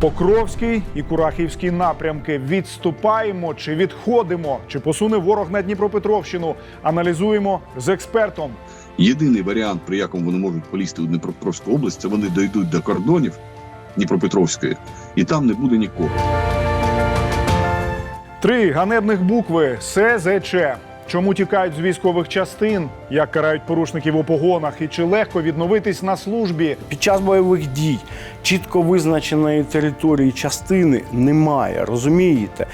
Покровський і Курахівський напрямки. Відступаємо чи відходимо, чи посуне ворог на Дніпропетровщину. Аналізуємо з експертом. Єдиний варіант, при якому вони можуть полізти у Дніпропетровську область, це вони дойдуть до кордонів Дніпропетровської, і там не буде нікого. Три ганебних букви СЗЧ. Чому тікають з військових частин? Як карають порушників у погонах? І чи легко відновитись на службі? Під час бойових дій чітко визначеної території частини немає, розумієте?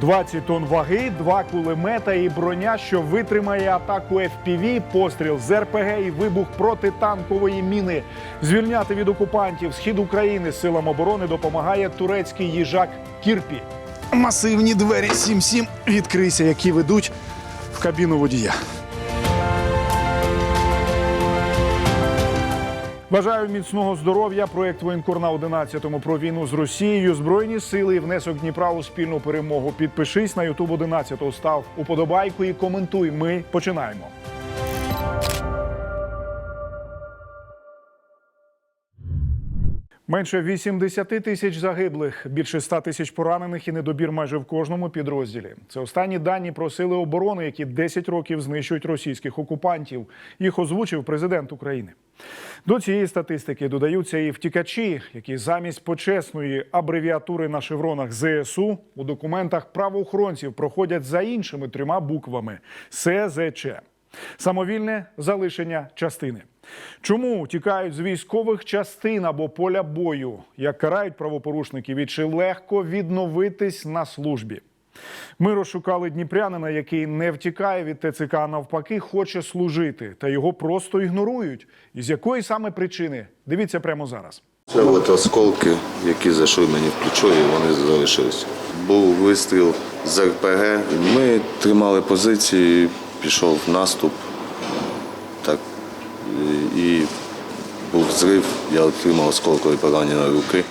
20 тонн ваги, два кулемета і броня, що витримає атаку FPV, постріл з РПГ і вибух протитанкової міни. Звільняти від окупантів схід України силам оборони допомагає турецький їжак Кірпі. Масивні двері 7-7 відкрийся, які ведуть в кабіну водія. Бажаю міцного здоров'я. Проект воєнкор на 11-му про війну з Росією. Збройні сили і внесок Дніпра у спільну перемогу. Підпишись на Ютуб 11 став уподобайку і коментуй. Ми починаємо. Менше 80 тисяч загиблих, більше 100 тисяч поранених і недобір майже в кожному підрозділі. Це останні дані про сили оборони, які 10 років знищують російських окупантів. Їх озвучив президент України. До цієї статистики додаються і втікачі, які замість почесної абревіатури на шевронах ЗСУ у документах правоохоронців проходять за іншими трьома буквами СЗЧ. Самовільне залишення частини. Чому тікають з військових частин або поля бою? Як карають правопорушників і чи легко відновитись на службі? Ми розшукали дніпрянина, який не втікає від ТЦК, а навпаки, хоче служити, та його просто ігнорують. І з якої саме причини? Дивіться прямо зараз. Це от осколки, які зайшли мені в плечо, і вони залишилися. Був вистріл з РПГ. Ми тримали позиції, пішов наступ. І був зрив, я отримав осколкові поранення руки.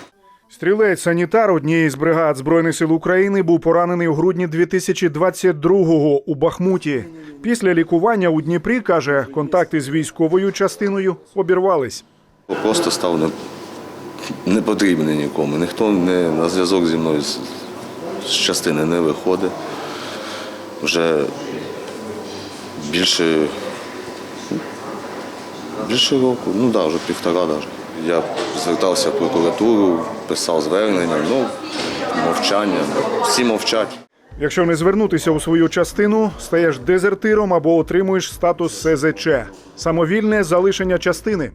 Стрілець санітар однієї з бригад збройних сил України був поранений у грудні 2022-го у Бахмуті. Після лікування у Дніпрі каже, контакти з військовою частиною обірвались. Просто став не, не потрібний нікому. Ніхто не на зв'язок зі мною з, з частини не виходить. Вже більше, більше року, ну да, вже півтора навіть. Я звертався в прокуратуру, писав звернення, ну, мовчання, всі мовчать. Якщо не звернутися у свою частину, стаєш дезертиром або отримуєш статус СЗЧ самовільне залишення частини.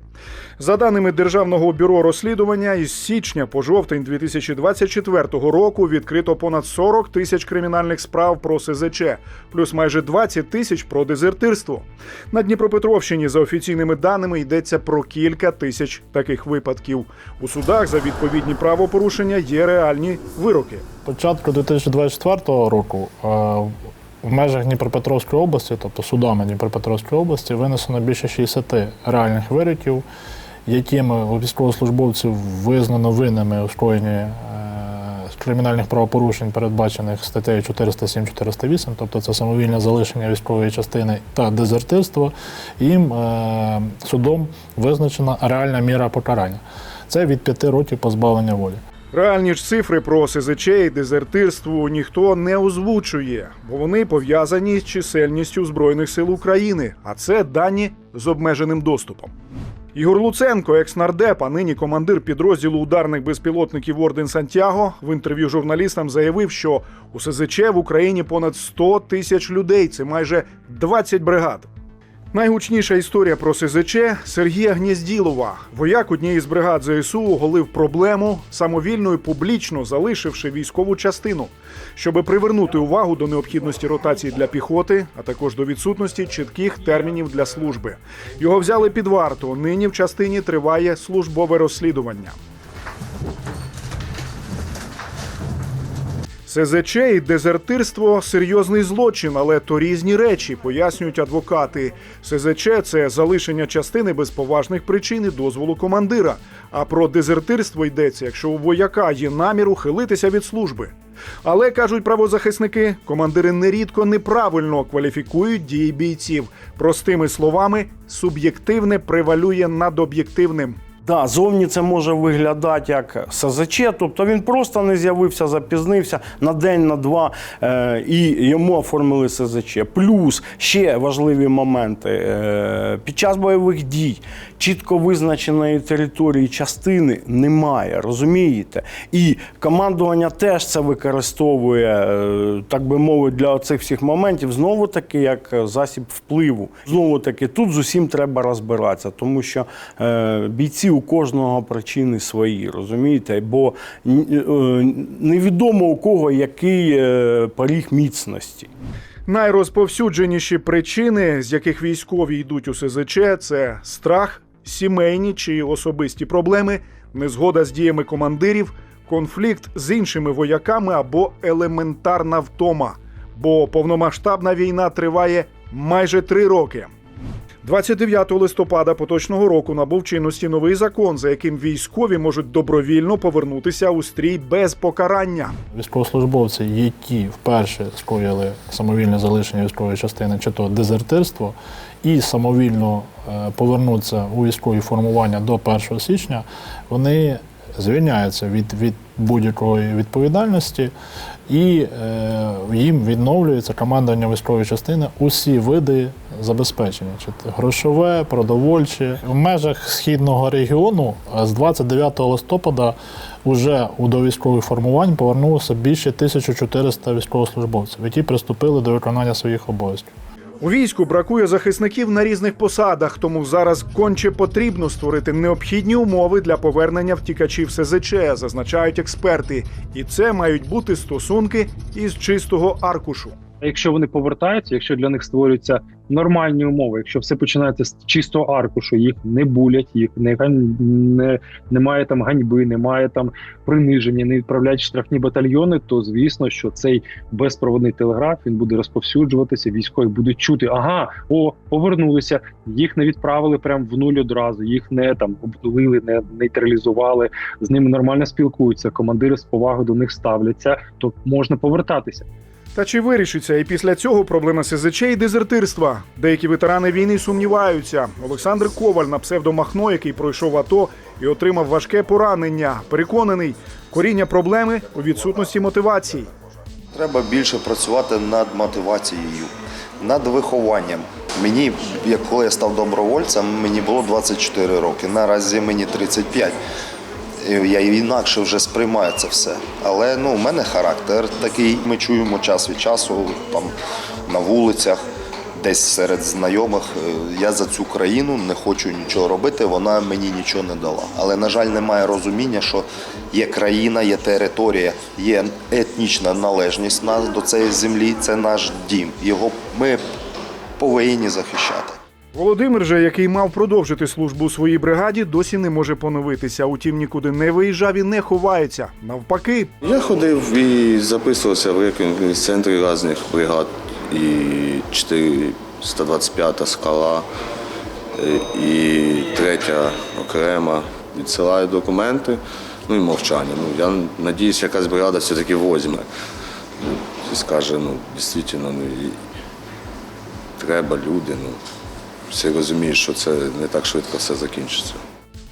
За даними Державного бюро розслідування, із січня по жовтень 2024 року відкрито понад 40 тисяч кримінальних справ про СЗЧ, плюс майже 20 тисяч про дезертирство. На Дніпропетровщині, за офіційними даними, йдеться про кілька тисяч таких випадків. У судах за відповідні правопорушення є реальні вироки. Початку 2024 року е, в межах Дніпропетровської області, тобто судами Дніпропетровської області, винесено більше 60 реальних вироків, якими у військовослужбовців визнано винними у скоєнні е, кримінальних правопорушень, передбачених статтею 407-408, тобто це самовільне залишення військової частини та дезертирство. Їм е, судом визначена реальна міра покарання. Це від 5 років позбавлення волі. Реальні ж цифри про СЗЧ і дезертирство ніхто не озвучує, бо вони пов'язані з чисельністю Збройних сил України, а це дані з обмеженим доступом. Ігор Луценко, екс-нардеп, а нині командир підрозділу ударних безпілотників Орден Сантьяго, в інтерв'ю журналістам заявив, що у СЗЧ в Україні понад 100 тисяч людей. Це майже 20 бригад. Найгучніша історія про СЗЧ Сергія Гнєзділова. Вояк однієї з бригад ЗСУ оголив проблему, самовільно і публічно залишивши військову частину, щоб привернути увагу до необхідності ротації для піхоти, а також до відсутності чітких термінів для служби. Його взяли під варту. Нині в частині триває службове розслідування. СЗЧ і дезертирство серйозний злочин, але то різні речі, пояснюють адвокати. СЗЧ це залишення частини без поважних причин і дозволу командира. А про дезертирство йдеться, якщо у вояка є намір ухилитися від служби. Але кажуть правозахисники, командири нерідко неправильно кваліфікують дії бійців. Простими словами, суб'єктивне превалює над об'єктивним. Да, зовні це може виглядати як СЗЧ, тобто він просто не з'явився, запізнився на день, на два, е, і йому оформили СЗЧ. Плюс ще важливі моменти. Е, під час бойових дій чітко визначеної території частини немає, розумієте? І командування теж це використовує, е, так би мовити, для цих всіх моментів, знову таки, як засіб впливу. Знову таки, тут з усім треба розбиратися, тому що е, бійці у кожного причини свої, розумієте? Бо е, невідомо у кого який е, поріг міцності. Найрозповсюдженіші причини, з яких військові йдуть у СЗЧ, це страх, сімейні чи особисті проблеми, незгода з діями командирів, конфлікт з іншими вояками або елементарна втома. Бо повномасштабна війна триває майже три роки. 29 листопада поточного року набув чинності новий закон, за яким військові можуть добровільно повернутися у стрій без покарання. Військовослужбовці, які вперше скоїли самовільне залишення військової частини, чи то дезертирство, і самовільно е, повернуться у військові формування до 1 січня, вони звільняються від, від будь-якої відповідальності і е, їм відновлюється командування військової частини усі види забезпечення, чи грошове, продовольче. В межах східного регіону е, з 29 листопада уже у довійськових формувань повернулося більше 1400 військовослужбовців, які приступили до виконання своїх обов'язків. У війську бракує захисників на різних посадах, тому зараз конче потрібно створити необхідні умови для повернення втікачів СЗЧ, зазначають експерти. І це мають бути стосунки із чистого аркушу. Якщо вони повертаються, якщо для них створюються нормальні умови, якщо все починається з чистого аркушу, їх не булять, їх не, не немає там ганьби, немає там приниження, не відправляють штрафні батальйони, то звісно, що цей безпроводний телеграф він буде розповсюджуватися. Військові будуть чути, ага, о, повернулися. Їх не відправили прямо в нуль одразу. Їх не там обдулили, не нейтралізували. З ними нормально спілкуються. Командири з повагою до них ставляться. То можна повертатися. Та чи вирішиться і після цього проблема СЗЧ і дезертирства? Деякі ветерани війни сумніваються. Олександр Коваль на псевдомахно, який пройшов АТО і отримав важке поранення. Переконаний, коріння проблеми у відсутності мотивації. Треба більше працювати над мотивацією, над вихованням. Мені, як коли я став добровольцем, мені було 24 роки. Наразі мені 35. І Я інакше вже сприймаю це все. Але ну, у мене характер такий. Ми чуємо час від часу там на вулицях, десь серед знайомих. Е, Я за цю країну не хочу нічого робити, вона мені нічого не дала. Але, на жаль, немає розуміння, що є країна, є територія, є етнічна належність нас до цієї землі. Це наш дім. Його ми повинні захищати. Володимир же, який мав продовжити службу у своїй бригаді, досі не може поновитися. Утім, нікуди не виїжджав і не ховається. Навпаки, Я ходив і записувався в центрі різних бригад. І 425 скала, е, і третя окрема. Відсилаю документи, ну і мовчання. Ну, я надіюсь, якась бригада все-таки возьме. І скаже, ну, дійсно, ну, і треба люди. Ну, всі розуміють, що це не так швидко все закінчиться.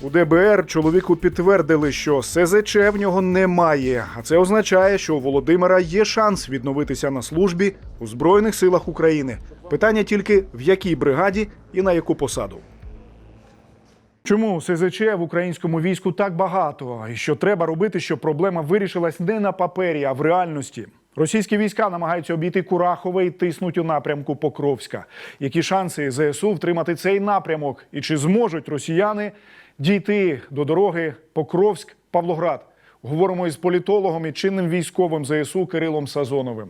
у ДБР чоловіку підтвердили, що СЗЧ в нього немає. А це означає, що у Володимира є шанс відновитися на службі у Збройних силах України. Питання тільки в якій бригаді і на яку посаду. Чому СЗЧ в українському війську так багато? І що треба робити, щоб проблема вирішилась не на папері, а в реальності? Російські війська намагаються обійти Курахове і тиснуть у напрямку Покровська. Які шанси ЗСУ втримати цей напрямок? І чи зможуть росіяни дійти до дороги Покровськ-Павлоград? Говоримо із політологом і чинним військовим ЗСУ Кирилом Сазоновим.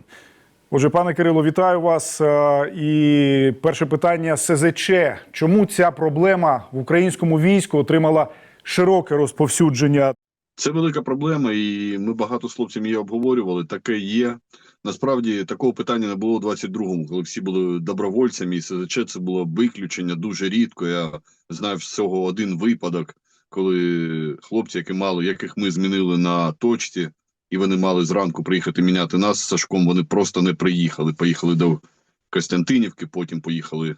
Отже, пане Кирило, вітаю вас. Е, І перше питання СЗЧ. Чому ця проблема в українському війську отримала широке розповсюдження? Це велика проблема, і ми багато з хлопцями її обговорювали. Таке є. Насправді такого питання не було у 22-му, коли всі були добровольцями, і СЗЧ це було виключення дуже рідко. Я знаю всього один випадок, коли хлопці, які мали, яких ми змінили на точці, і вони мали зранку приїхати міняти нас з Сашком. Вони просто не приїхали. Поїхали до Костянтинівки, потім поїхали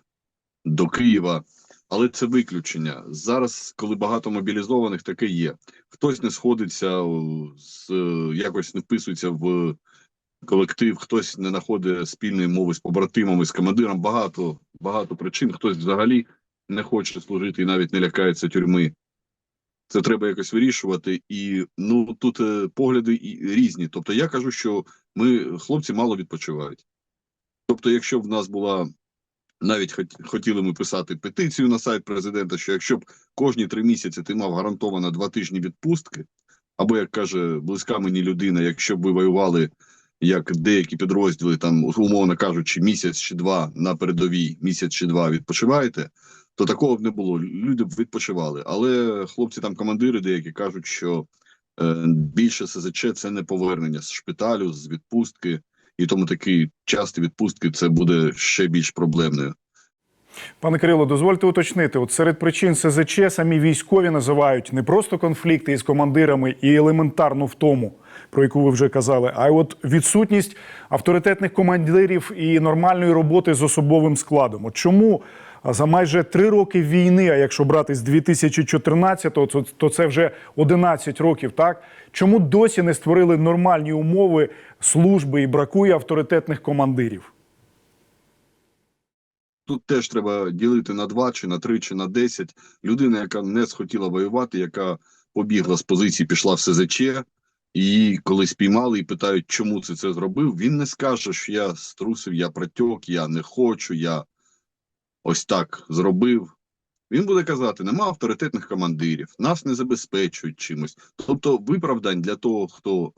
до Києва. Але це виключення. Зараз, коли багато мобілізованих, таке є. Хтось не сходиться з е, якось не вписується в колектив, хтось не знаходить спільної мови з побратимами, з командиром. Багато багато причин. Хтось взагалі не хоче служити і навіть не лякається тюрми. Це треба якось вирішувати. І ну тут е, погляди і різні. Тобто, я кажу, що ми хлопці мало відпочивають. Тобто, якщо б в нас була навіть хот- хотіли ми писати петицію на сайт президента, що якщо б кожні три місяці ти мав гарантовано два тижні відпустки, або як каже близька мені людина, якщо б ви воювали як деякі підрозділи, там умовно кажучи, місяць чи два на передовій, місяць чи два відпочиваєте, то такого б не було. Люди б відпочивали. Але хлопці, там командири деякі кажуть, що е, більше СЗЧ це не повернення з шпиталю, з відпустки, і тому такі часті відпустки це буде ще більш проблемною. Пане Кирило, дозвольте уточнити. От серед причин СЗЧ самі військові називають не просто конфлікти із командирами і елементарну втому, про яку ви вже казали, а й от відсутність авторитетних командирів і нормальної роботи з особовим складом. От чому за майже три роки війни, а якщо брати з 2014-го, то, це вже 11 років, так чому досі не створили нормальні умови служби і бракує авторитетних командирів? Тут теж треба ділити на два, чи на три, чи на десять. Людина, яка не схотіла воювати, яка побігла з позиції, пішла в СЗЧ, її коли спіймали і питають, чому ти це зробив, він не скаже, що я струсив, я протьок, я не хочу, я ось так зробив. Він буде казати: нема авторитетних командирів, нас не забезпечують чимось. Тобто, виправдань для того, хто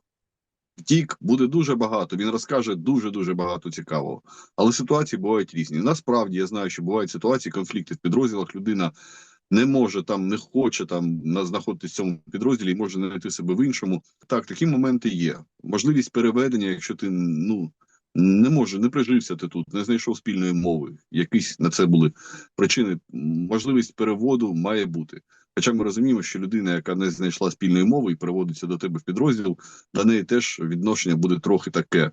втік, буде дуже багато. Він розкаже дуже дуже багато цікавого. Але ситуації бувають різні. Насправді я знаю, що бувають ситуації, конфлікти в підрозділах. Людина не може там, не хоче там на- знаходитись в цьому підрозділі і може знайти себе в іншому. Так, такі моменти є. Можливість переведення, якщо ти ну не може, не прижився ти тут, не знайшов спільної мови. Якісь на це були причини. Можливість переводу має бути. Хоча ми розуміємо, що людина, яка не знайшла спільної мови і переводиться до тебе в підрозділ, до неї теж відношення буде трохи таке.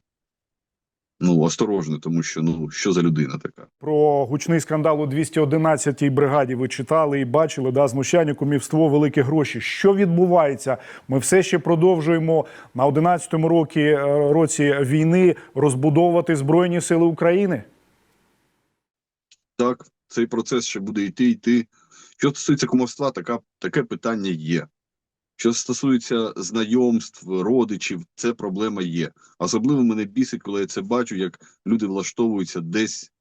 Ну, осторожне, тому що ну що за людина така. Про гучний скандал у 211-й бригаді ви читали і бачили да, знущання, кумівство, великі гроші. Що відбувається? Ми все ще продовжуємо на 11-му році, е, році війни розбудовувати Збройні Сили України. Так, цей процес ще буде йти, йти. Що стосується кумовства, така, таке питання є. Що стосується знайомств, родичів, це проблема є. Особливо мене бісить, коли я це бачу, як люди влаштовуються десь,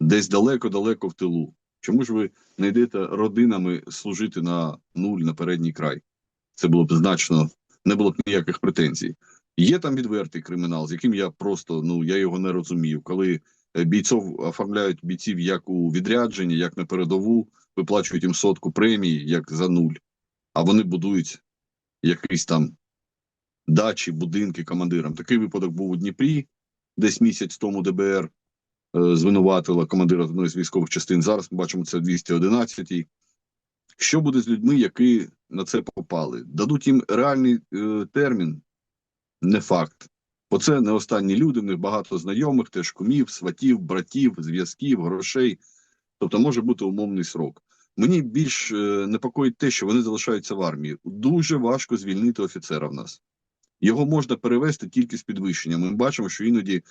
десь далеко-далеко в тилу. Чому ж ви не йдете родинами служити на нуль на передній край? Це було б значно, не було б ніяких претензій. Є там відвертий кримінал, з яким я просто ну я його не розумію. Коли е, бійців оформляють бійців як у відрядженні, як на передову, виплачують їм сотку премії, як за нуль, а вони будують якісь там дачі, будинки командирам. Такий випадок був у Дніпрі, десь місяць тому ДБР е, звинуватила командира одної з військових частин. Зараз ми бачимо це в 211-й. Що буде з людьми, які на це попали? Дадуть їм реальний е, термін? Не факт. Бо це не останні люди, в них багато знайомих, теж кумів, сватів, братів, зв'язків, грошей. Тобто може бути умовний срок. Мені більш е, непокоїть те, що вони залишаються в армії. Дуже важко звільнити офіцера в нас. Його можна перевести тільки з підвищенням. Ми бачимо, що іноді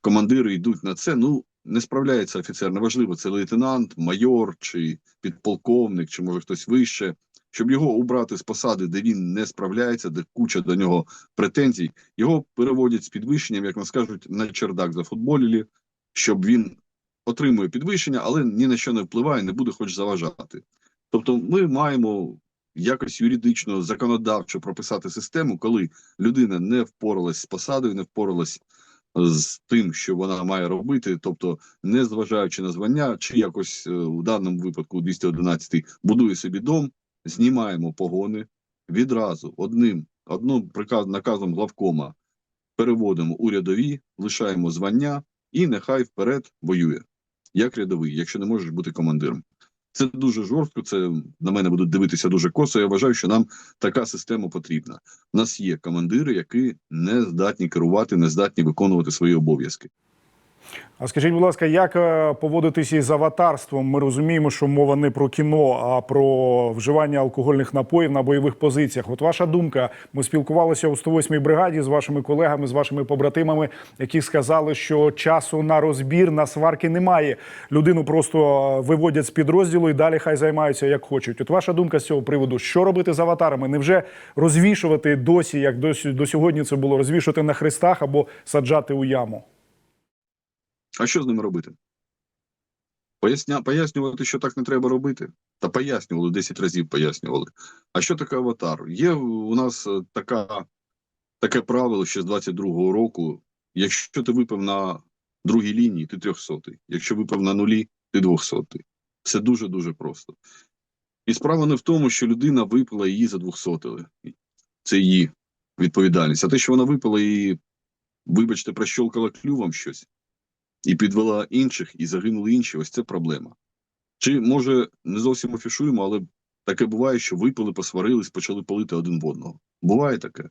командири йдуть на це. Ну не справляється офіцер. Неважливо, це лейтенант, майор чи підполковник, чи може хтось вище. Щоб його убрати з посади, де він не справляється, де куча до нього претензій, його переводять з підвищенням, як нас кажуть, на чердак зафутболілі, щоб він отримує підвищення, але ні на що не впливає, не буде хоч заважати. Тобто, ми маємо якось юридично, законодавчо прописати систему, коли людина не впоралась з посадою, не впоралась з тим, що вона має робити, тобто, не зважаючи на звання, чи якось е, у даному випадку, у 211 будує собі дом, знімаємо погони відразу одним одним приказ наказом главкома переводимо у рядові, лишаємо звання і нехай вперед воює як рядовий, якщо не можеш бути командиром. Це дуже жорстко. Це на мене будуть дивитися дуже косо. Я вважаю, що нам така система потрібна. У нас є командири, які не здатні керувати, не здатні виконувати свої обов'язки. А скажіть, будь ласка, як е, поводитись із аватарством? Ми розуміємо, що мова не про кіно, а про вживання алкогольних напоїв на бойових позиціях. От ваша думка, ми спілкувалися у 108-й бригаді з вашими колегами, з вашими побратимами, які сказали, що часу на розбір, на сварки немає. Людину просто е, виводять з підрозділу і далі хай займаються як хочуть. От ваша думка з цього приводу, що робити з аватарами? Невже розвішувати досі, як досі до сьогодні це було, розвішувати на хрестах або саджати у яму? А що з ними робити? Поясня, пояснювати, що так не треба робити. Та пояснювали, 10 разів пояснювали. А що таке аватар? Є у нас е, така, таке правило ще з 22-го року. Якщо ти випив на другій лінії, ти 300. Якщо випив на нулі, ти 200. Все дуже-дуже просто. І справа не в тому, що людина випила її задвухсотили. Це її відповідальність. А те, що вона випила і, вибачте, прощолкала клювом щось, і підвела інших, і загинули інші. Ось це проблема. Чи може не зовсім афішуємо, але таке буває, що випили, посварились, почали палити один в одного. Буває таке.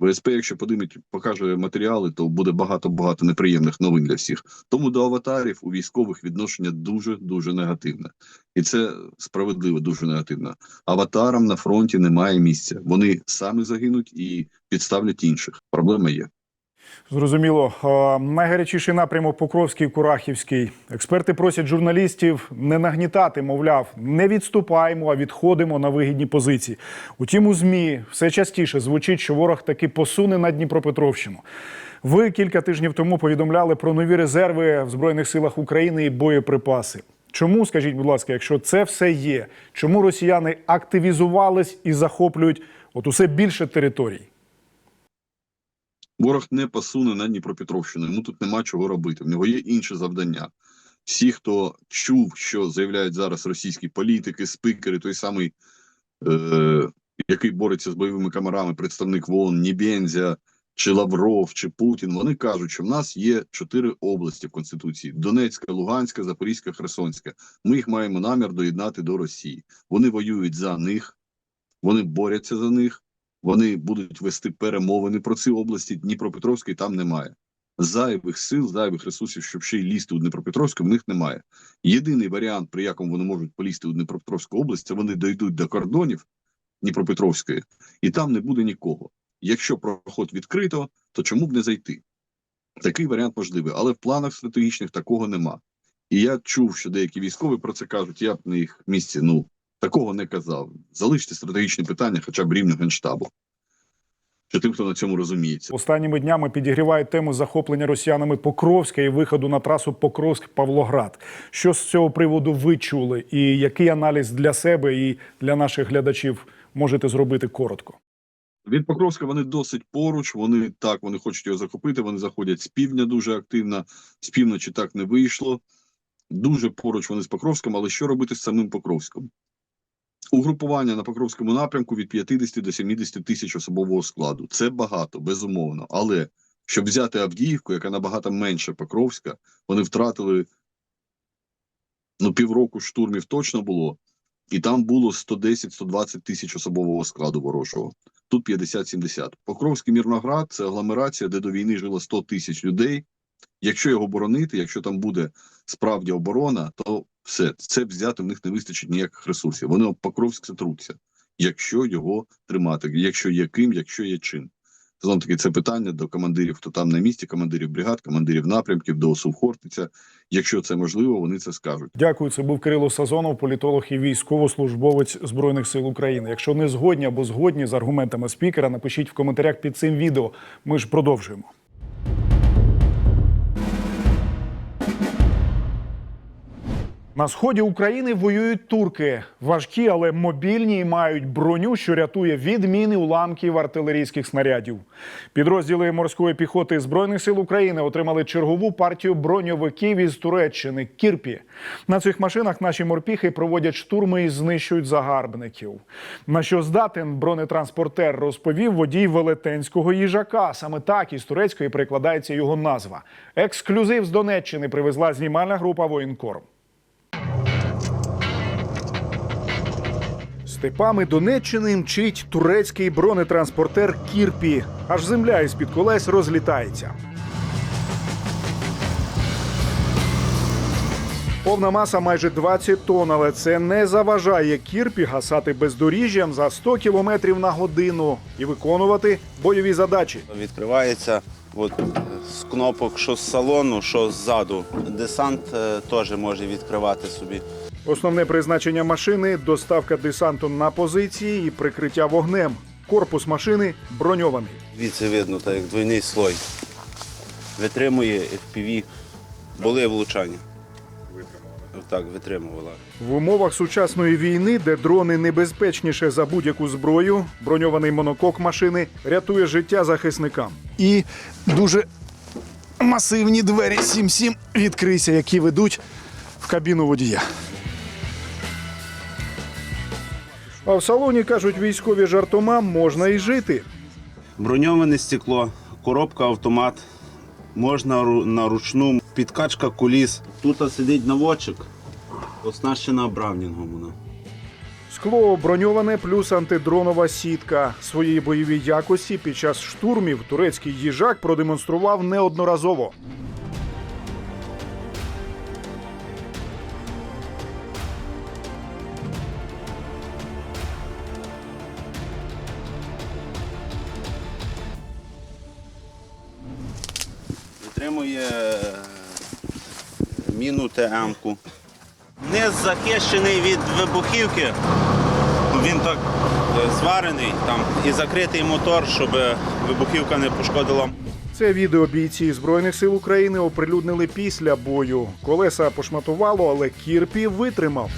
ВСП, якщо подимить, покаже матеріали, то буде багато-багато неприємних новин для всіх. Тому до аватарів у військових відношення дуже дуже негативне, і це справедливо дуже негативно. Аватарам на фронті немає місця. Вони самі загинуть і підставлять інших. Проблема є. Зрозуміло. Найгарячіший напрямок Покровський Курахівський. Експерти просять журналістів не нагнітати, мовляв, не відступаємо, а відходимо на вигідні позиції. Утім, у ЗМІ все частіше звучить, що ворог таки посуне на Дніпропетровщину. Ви кілька тижнів тому повідомляли про нові резерви в Збройних силах України і боєприпаси. Чому, скажіть, будь ласка, якщо це все є, чому росіяни активізувались і захоплюють от усе більше територій? Ворог не посуне на Дніпропетровщину. Йому тут нема чого робити. В нього є інше завдання. Всі, хто чув, що заявляють зараз російські політики, спикери, той самий, е, який бореться з бойовими камерами, представник ВООН, Нібензя, чи Лавров, чи Путін, вони кажуть, що в нас є чотири області в Конституції: Донецька, Луганська, Запорізька, Херсонська. Ми їх маємо намір доєднати до Росії. Вони воюють за них, вони борються за них. Вони будуть вести перемовини про ці області. Дніпропетровської там немає. Зайвих сил, зайвих ресурсів, щоб ще й лізти у Дніпропетровську, в них немає. Єдиний варіант, при якому вони можуть полізти у Дніпропетровську область, це вони дойдуть до кордонів Дніпропетровської, і там не буде нікого. Якщо проход відкрито, то чому б не зайти? Такий варіант можливий, але в планах стратегічних такого нема. І я чув, що деякі військові про це кажуть. Я б на їх місці ну такого не казав. Залиште стратегічні питання, хоча б рівня генштабу. Що тим, хто на цьому розуміється. Останніми днями підігрівають тему захоплення росіянами Покровська і виходу на трасу Покровськ-Павлоград. Що з цього приводу ви чули, і який аналіз для себе і для наших глядачів можете зробити коротко? Від Покровська вони досить поруч. Вони так вони хочуть його захопити. Вони заходять з півдня дуже активно. З півночі так не вийшло. Дуже поруч вони з Покровськом, але що робити з самим Покровськом? Угрупування на Покровському напрямку від 50 до 70 тисяч особового складу. Це багато, безумовно. Але щоб взяти Авдіївку, яка набагато менше Покровська, вони втратили ну, півроку штурмів точно було, і там було 110-120 тисяч особового складу ворожого. Тут 50-70. Покровський Мірноград це агломерація, де до війни жило 100 тисяч людей. Якщо його боронити, якщо там буде справді оборона, то все це взяти в них не вистачить ніяких ресурсів. Вони об Покровськ затруться, якщо його тримати, якщо є ким, якщо є чим. Знову таки, це питання до командирів, хто там на місці, командирів бригад, командирів напрямків, до ОСУ Хортиця. Якщо це можливо, вони це скажуть. Дякую. Це був Кирило Сазонов, політолог і військовослужбовець Збройних сил України. Якщо не згодні або згодні з аргументами спікера, напишіть в коментарях під цим відео. Ми ж продовжуємо. На сході України воюють турки. Важкі, але мобільні і мають броню, що рятує від міни уламків артилерійських снарядів. Підрозділи морської піхоти Збройних сил України отримали чергову партію броньовиків із Туреччини Кірпі. На цих машинах наші морпіхи проводять штурми і знищують загарбників. На що здатен бронетранспортер розповів водій велетенського їжака. Саме так із турецької перекладається його назва. Ексклюзив з Донеччини привезла знімальна група Воєнкор. Степами Донеччини мчить турецький бронетранспортер Кірпі. Аж земля із-під колес розлітається. Повна маса майже 20 тонн, але це не заважає кірпі гасати бездоріжжям за 100 км на годину і виконувати бойові задачі. Відкривається от, з кнопок, що з салону, що ззаду. Десант е, теж може відкривати собі. Основне призначення машини доставка десанту на позиції і прикриття вогнем. Корпус машини броньований. Звідси видно, так як двойний слой. Витримує FPV. Були влучання. Так, витримувала. В умовах сучасної війни, де дрони небезпечніше за будь-яку зброю, броньований монокок машини рятує життя захисникам. І дуже масивні двері 7-7 відкрийся, які ведуть в кабіну водія. А в салоні кажуть військові жартома можна і жити. Броньоване стекло, коробка автомат, можна на ручну, підкачка куліс. Тут сидить наводчик, оснащена бравнінгом вона. Скло броньоване плюс антидронова сітка. Свої бойові якості під час штурмів турецький їжак продемонстрував неодноразово. Витримує е, міну ТМ-ку. Низ захищений від вибухівки. Він так е, зварений там і закритий мотор, щоб е, вибухівка не пошкодила. Це відео бійці Збройних сил України оприлюднили після бою. Колеса пошматувало, але Кірпі витримав.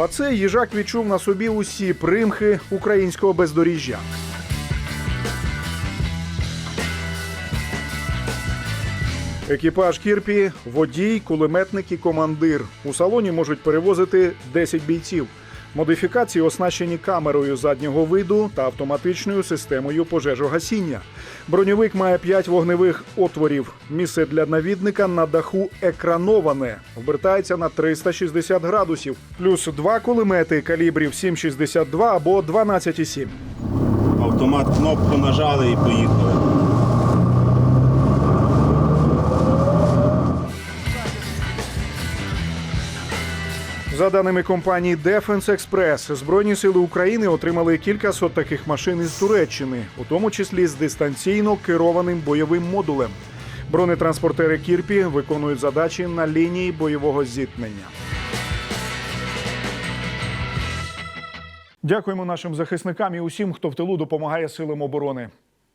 А цей їжак відчув на собі усі примхи українського бездоріжжя. Екіпаж Кірпі, водій, кулеметник і командир. У салоні можуть перевозити 10 бійців. Модифікації оснащені камерою заднього виду та автоматичною системою пожежогасіння. Броньовик має 5 вогневих отворів. Місце для навідника на даху екрановане. Обертається на 360 градусів. Плюс два кулемети калібрів 7,62 або 12,7. Автомат кнопку нажали і поїхали. За даними компанії Defense Express, Збройні сили України отримали кількасот таких машин із Туреччини, у тому числі з дистанційно керованим бойовим модулем. Бронетранспортери Кірпі виконують задачі на лінії бойового зіткнення. Дякуємо нашим захисникам і усім, хто в тилу допомагає силам оборони.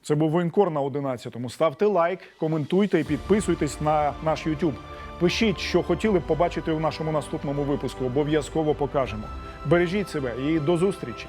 Це був воєнкор на 11-му. Ставте лайк, коментуйте і підписуйтесь на наш YouTube. Пишіть, що хотіли б побачити у нашому наступному випуску. Обов'язково покажемо. Бережіть себе і до зустрічі!